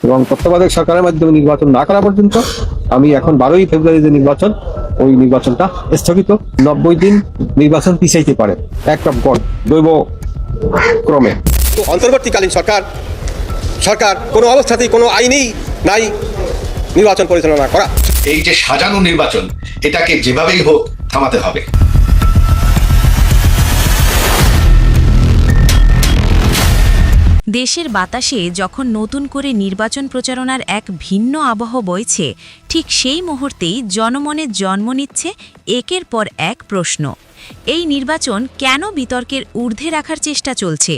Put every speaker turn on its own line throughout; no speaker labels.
এবং তত্ত্বাবধায়ক সরকারের মাধ্যমে নির্বাচন না করা পর্যন্ত আমি এখন বারোই ফেব্রুয়ারি যে নির্বাচন ওই নির্বাচনটা স্থগিত। নব্বই দিন নির্বাচন পিছাইতে পারে। একটা গণ দৈব ক্রমে।
তো অন্তর্বর্তীকালীন সরকার সরকার কোনো অবস্থাতেই কোনো আইনেই নাই নির্বাচন পরিচালনা করা।
এই যে সাজানো নির্বাচন এটাকে যেভাবেই হোক থামাতে হবে।
দেশের বাতাসে যখন নতুন করে নির্বাচন প্রচারণার এক ভিন্ন আবহ বইছে, ঠিক সেই মুহূর্তেই জনমনে জন্ম নিচ্ছে একের পর এক প্রশ্ন। এই নির্বাচন কেন বিতর্কের ঊর্ধ্বে রাখার চেষ্টা চলছে?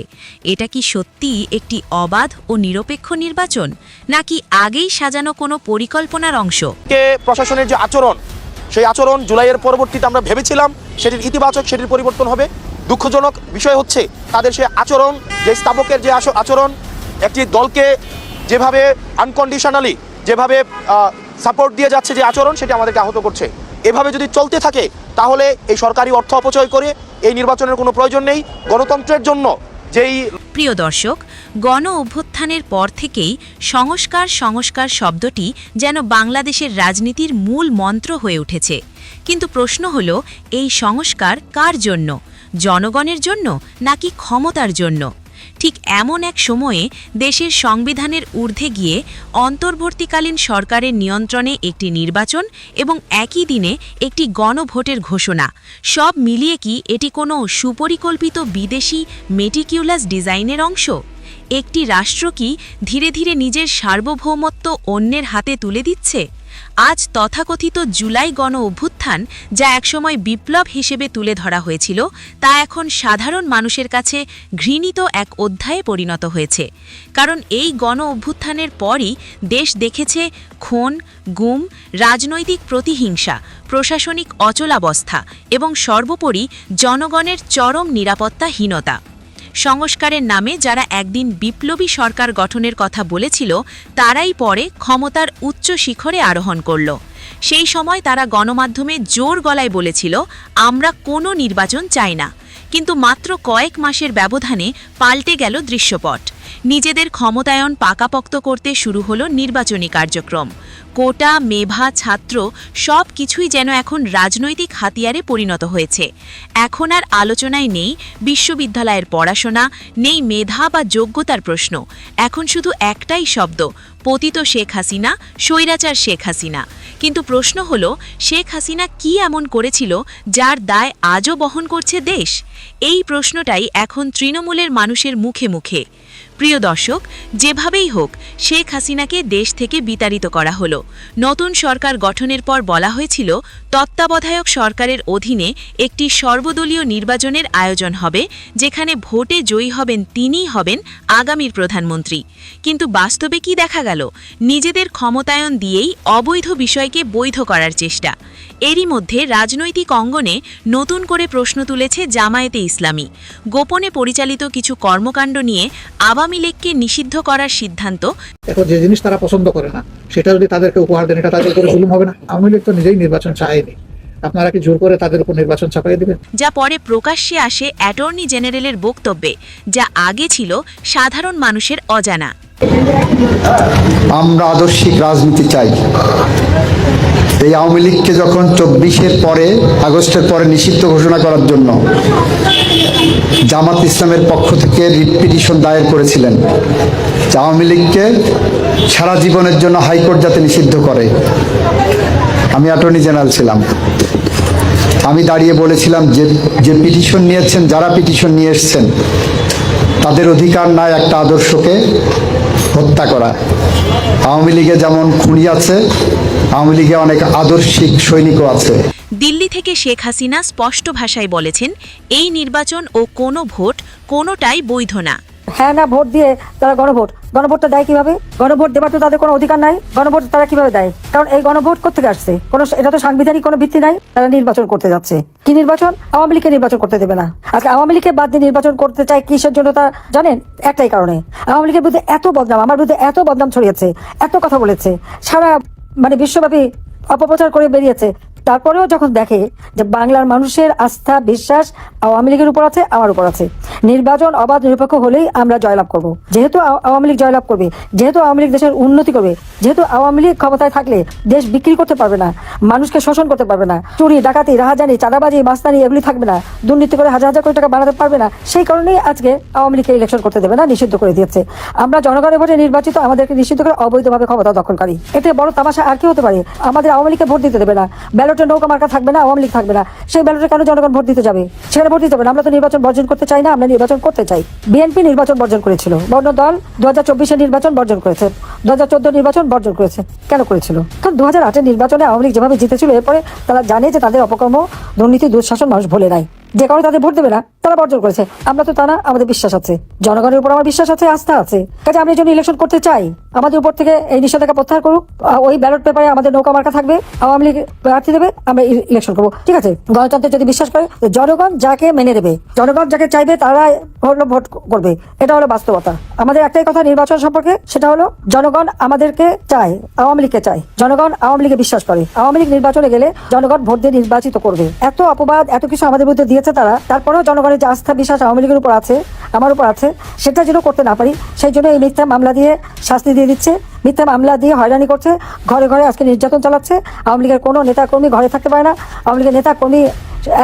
এটা কি সত্যিই একটি অবাধ ও নিরপেক্ষ নির্বাচন? নাকি আগেই সাজানো কোনো পরিকল্পনার অংশ?
প্রশাসনের যে আচরণ, সেই আচরণ জুলাইয়ের পরবর্তীতে আমরা ভেবেছিলাম সেটির ইতিবাচক, সেটির পরিবর্তন হবে। দুঃখজনক বিষয় হচ্ছে তাদের সে আচরণ যে স্থাপকের যে আচরণ, একটি দলকে যেভাবে আনকন্ডিশনালি যেভাবে সাপোর্ট দিয়ে যাচ্ছে যে আচরণ, সেটি আমাদেরকে আহত করছে। এভাবে যদি চলতে থাকে, তাহলে এই সরকারি অর্থ অপচয় করে এই নির্বাচনের কোনো প্রয়োজন নেই। গণতন্ত্রের জন্য যেই
প্রিয় দর্শক, গণ অভ্যুত্থানের পর থেকেই সংস্কার সংস্কার শব্দটি যেন বাংলাদেশের রাজনীতির মূল মন্ত্র হয়ে উঠেছে। কিন্তু প্রশ্ন হল, এই সংস্কার কার জন্য? জনগণের জন্য নাকি ক্ষমতার জন্য? ঠিক এমন এক সময়ে দেশের সংবিধানের ঊর্ধ্বে গিয়ে অন্তর্বর্তীকালীন সরকারের নিয়ন্ত্রণে একটি নির্বাচন এবং একই দিনে একটি গণভোটের ঘোষণা। সব মিলিয়ে কি এটি কোনো সুপরিকল্পিত বিদেশি মেটিকিউলাস ডিজাইনের অংশ? একটি রাষ্ট্র কি ধীরে ধীরে নিজের সার্বভৌমত্ব অন্যের হাতে তুলে দিচ্ছে? আজ তথাকথিত জুলাই গণ অভ্যুত্থান যা একসময় বিপ্লব হিসেবে তুলে ধরা হয়েছিল, তা এখন সাধারণ মানুষের কাছে ঘৃণিত এক অধ্যায়ে পরিণত হয়েছে। কারণ এই গণ অভ্যুত্থানের পরই দেশ দেখেছে খুন, গুম, রাজনৈতিক প্রতিহিংসা, প্রশাসনিক অচলাবস্থা এবং সর্বোপরি জনগণের চরম নিরাপত্তাহীনতা। সংস্কারের নামে যারা একদিন বিপ্লবী সরকার গঠনের কথা বলেছিল, তারাই পরে ক্ষমতার উচ্চ শিখরে আরোহণ করল। সেই সময় তারা গণমাধ্যমে জোর গলায় বলেছিল, আমরা কোনো নির্বাচন চাই না। কিন্তু মাত্র কয়েক মাসের ব্যবধানে পাল্টে গেল দৃশ্যপট। নিজেদের ক্ষমতায়ন পাকাপোক্ত করতে শুরু হলো নির্বাচনী কার্যক্রম। কোটা মেভা ছাত্র সব কিছুই যেন এখন রাজনৈতিক হাতিয়ারে পরিণত হয়েছে। এখন আর আলোচনায় নেই বিশ্ববিদ্যালয়ের পড়াশোনা, নেই মেধা বা যোগ্যতার প্রশ্ন। এখন শুধু একটাই শব্দ, পতিত শেখ হাসিনা, স্বৈরাচার শেখ হাসিনা। কিন্তু প্রশ্ন হল, শেখ হাসিনা কি এমন করেছিল যার দায় আজও বহন করছে দেশ? এই প্রশ্নটাই এখন তৃণমূলের মানুষের মুখে মুখে। প্রিয় দর্শক, যেভাবেই হোক, শেখ হাসিনাকে দেশ থেকে বিতাড়িত করা হলো। নতুন সরকার গঠনের পর বলা হয়েছিল, তত্ত্বাবধায়ক সরকারের অধীনে একটি সর্বদলীয় নির্বাচনের আয়োজন হবে, যেখানে ভোটে জয়ী হবেন তিনিই হবেন আগামীর প্রধানমন্ত্রী। কিন্তু বাস্তবে কি দেখা গেল? নিজেদের ক্ষমতায়ন দিয়েই অবৈধ বিষয়কে বৈধ করার চেষ্টা। এরই মধ্যে রাজনৈতিক অঙ্গনে নতুন করে প্রশ্ন তুলেছে জামায়াতে ইসলামী। গোপনে পরিচালিত কিছু কর্মকাণ্ড নিয়ে আওয়ামী লীগকে নিষিদ্ধ করার সিদ্ধান্ত।
এখন যে জিনিস তারা পছন্দ করে না সেটা যদি তাদেরকে উপহার দেন এটা তাদের উপরে জুলুম হবে না? আওয়ামী লীগ তো নিজেই নির্বাচন চায়নি। আপনারা কি জোর করে তাদের উপর নির্বাচন চাপাই দেবেন?
যা পরে প্রকাশ্যে আসে অ্যাটর্নি জেনারেলের বক্তব্যে যা আগে ছিল সাধারণ মানুষের অজানা।
আমরা আদর্শিক রাজনীতি চাই। এই আওয়ামী লীগকে যখন চব্বিশের পরে, আগস্টের পরে নিষিদ্ধ ঘোষণা করার জন্য জামাত ইসলামের পক্ষ থেকে রিট পিটিশন দায়ের করেছিলেন আওয়ামী লীগকে সারা জীবনের জন্য হাইকোর্ট যাতে নিষিদ্ধ করে। আমি অ্যাটর্নি জেনারেল ছিলাম। আমি দাঁড়িয়ে বলেছিলাম যে যে পিটিশন নিয়েছেন, যারা পিটিশন নিয়ে এসছেন, তাদের অধিকার নাই একটা আদর্শকে হত্যা করা। আওয়ামী লীগে যেমন খুনি আছে, আওয়ামী লীগে অনেক আদর্শিক সৈনিকও আছে।
দিল্লি থেকে শেখ হাসিনা স্পষ্ট ভাষায় বলেছেন, এই নির্বাচন ও কোনো ভোট কোনোটাই বৈধ না।
হ্যাঁ না, ভোট দিয়ে তারা গণভোট। গণভোটটা দেয় কীভাবে? গণভোট দেবার তো তাদের কোনো অধিকার নাই। গণভোট তারা কীভাবে দেয়? কারণ এই গণভোট করতে আসছে? কোনো এটা তো সাংবিধানিক কোনো ভিত্তি নাই। তারা নির্বাচন করতে যাচ্ছে। কি নির্বাচন? আওয়ামী লীগকে নির্বাচন করতে দেবে না। আজকে আওয়ামী লীগকে বাদ দিয়ে নির্বাচন করতে চায় কিসের জন্য তা জানেন? একটাই কারণে। আওয়ামী লীগের বিরুদ্ধে এত বদনাম, আমার বিরুদ্ধে এত বদনাম ছড়িয়েছে, এত কথা বলেছে, সারা মানে বিশ্বব্যাপী অপপ্রচার করে বেরিয়েছে। তারপরেও যখন দেখে যে বাংলার মানুষের আস্থা, বিশ্বাস আওয়ামী লীগের উপর আছে, আমার উপর আছে। নির্বাচন অবাধ নিরপেক্ষ হলেই আমরা জয়লাভ করব। যেহেতু আওয়ামী লীগ জয়লাভ করবে, যেহেতু আওয়ামী লীগ দেশের উন্নতি করবে, যেহেতু আওয়ামী লীগ ক্ষমতায় থাকলে দেশ বিক্রি করতে পারবে না, মানুষকে শোষণ করতে পারবে না, চুরি, ডাকাতি, রাহাজানি, চাঁদাবাজি মাস্তানি এগুলি থাকবে না, দুর্নীতি করে হাজার হাজার কোটি টাকা বানাতে পারবে না, সেই কারণেই আজকে আওয়ামী লীগকে ইলেকশন করতে দেবে না, নিষিদ্ধ করে দিয়েছে। আমরা জনগণের ভোটে নির্বাচিত আমাদেরকে নিষিদ্ধ করে অবৈধভাবে ক্ষমতা দখলকারী। এতে বড় তামাশা আর কি হতে পারে? আমাদের আওয়ামী লীগকে ভোট দিতে দেবে না, ব্যালটে নৌকা মার্কা থাকবে না, আওয়ামী লীগ থাকবে না। সেই ব্যালটে কেন জনগণ ভোট দিতে যাবে? সেখানে ভোট দিতে হবে আমরা তো নির্বাচন বর্জন করতে চাই না, আমরা নির্বাচন করতে চাই। বিএনপি নির্বাচন বর্জন করেছিল। বর্ণ দল দু হাজার চব্বিশে নির্বাচন বর্জন করেছে। দু হাজার চোদ্দ নির্বাচন বর্জন করেছে। কেন করেছিল? কারণ দু হাজার আটের নির্বাচনে আওয়ামী লীগ যেভাবে জিতেছিল, এরপরে তারা জানে যে তাদের অপকর্ম দুর্নীতি, দুঃশাসন মানুষ ভুলে নাই। যে কারণে তাদের ভোট দেবে না। তারা বর্জন করেছে। আমরা তো তা না আমাদের বিশ্বাস আছে। জনগণের উপর আমার বিশ্বাস আছে, আস্থা আছে। কাজে আমরা এই ইলেকশন করতে চাই। আমাদের উপর থেকে এই নিষেধাজ্ঞা প্রত্যাহার করুক। ওই ব্যালট পেপারে আমাদের নৌকা মার্কা থাকবে। আওয়ামী লীগ প্রার্থী দেবে, আমরা ইলেকশন করব। ঠিক আছে? গণতন্ত্রে যদি বিশ্বাস করে জনগণ যাকে মেনে নেবে, জনগণ যাকে চাইবে তারা হলো ভোট করবে। এটা হলো বাস্তবতা। আমাদের একটাই কথা নির্বাচন সম্পর্কে, সেটা হলো জনগণ আমাদেরকে চায়, আওয়ামী লীগকে চায়। জনগণ আওয়ামী লীগে বিশ্বাস করে। আওয়ামী লীগ নির্বাচনে গেলে জনগণ ভোট দিয়ে নির্বাচিত করবে। এত অপবাদ, এত কিছু আমাদের বিরুদ্ধে দিয়েছে তারা, তারপরেও জনগণের যে আস্থা বিশ্বাস আওয়ামী লীগের উপর আছে, আমার উপর আছে, সেটা যেন করতে না পারি, সেই জন্য এই মিথ্যা মামলা দিয়ে শাস্তি দিয়ে দিচ্ছে। মিথ্যা মামলা দিয়ে হয়রানি করছে, ঘরে ঘরে আজকে নির্যাতন চালাচ্ছে। আওয়ামী লীগের কোনো নেতা কর্মী ঘরে থাকতে পারে না, আওয়ামী লীগের নেতা কর্মী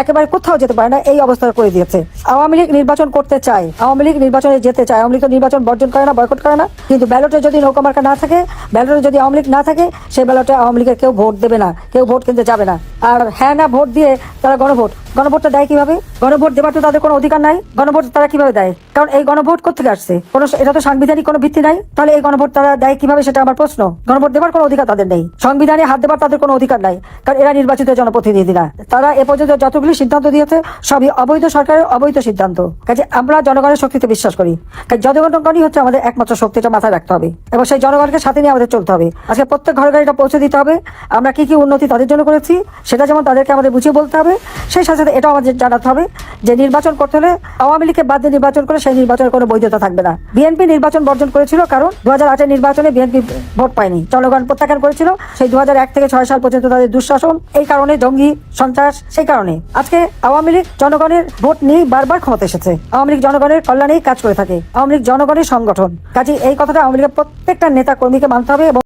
একেবারে কোথাও যেতে পারে না, এই অবস্থা করে দিয়েছে। আওয়ামী লীগ নির্বাচন করতে চায়, আওয়ামী লীগ নির্বাচনে যেতে চায়, আওয়ামী লীগ তো নির্বাচন বর্জন করে না, বয়কট করে না। কিন্তু ব্যালটে যদি নৌকা মার্কা না থাকে, ব্যালটে যদি আওয়ামী লীগ না থাকে, সেই ব্যালটে আওয়ামী লীগের কেউ ভোট দেবে না, কেউ ভোট কিনতে যাবে না। আর হ্যাঁ না ভোট দিয়ে তারা গণভোট। গণভোটটা দেয় কীভাবে? গণভোট দেওয়ার তো তাদের কোনো অধিকার নাই। গণভোট তারা কীভাবে দেয়? কারণ এই গণভোট কোথেকে আসছে? কোনো এটা তো সাংবিধানিক কোনো ভিত্তি নাই। তাহলে এই গণভোট তারা দেয় কীভাবে সেটা আমার প্রশ্ন। গণভোট দেওয়ার কোনো অধিকার তাদের নেই। সংবিধানে হাত দেওয়ার তাদের কোনো অধিকার নাই। কারণ এরা নির্বাচিত জনপ্রতিনিধি না তারা এ পর্যন্ত যতগুলি সিদ্ধান্ত দিয়েছে, সবই অবৈধ সরকারের অবৈধ সিদ্ধান্ত। কাজে আমরা জনগণের শক্তিতে বিশ্বাস করি। কাজে জনগণই হচ্ছে আমাদের একমাত্র শক্তিটা মাথায় রাখতে হবে। এবং সেই জনগণকে সাথে নিয়ে আমাদের চলতে হবে। আজকে প্রত্যেক ঘরে ঘরে এটা পৌঁছে দিতে হবে। আমরা কি কি উন্নতি তাদের জন্য করেছি সেটা যেমন তাদেরকে আমাদের বুঝিয়ে বলতে হবে, সেই সাথে সাথে এটাও আমাদের জানাতে হবে যে নির্বাচন করতে হলে আওয়ামী লীগকে বাদ দিয়ে নির্বাচন করে সেই নির্বাচনের কোনো বৈধতা থাকবে না। বিএনপি নির্বাচন বর্জন করেছিল কারণ দু হাজার আটের নির্বাচনে বিএনপি ভোট পায়নি, জনগণ প্রত্যাখ্যান করেছিল, সেই দু হাজার এক থেকে ছয় সাল পর্যন্ত তাদের দুঃশাসন, এই কারণে জঙ্গি সন্ত্রাস, সেই কারণে। আজকে আওয়ামী লীগ জনগণের ভোট নিয়ে বারবার ক্ষমতা এসেছে। আওয়ামী লীগ জনগণের কল্যাণেই কাজ করে থাকে। আওয়ামী লীগ জনগণের সংগঠন। কাজে এই কথাটা আওয়ামী লীগের প্রত্যেকটা নেতা কর্মীকে মানতে হবে এবং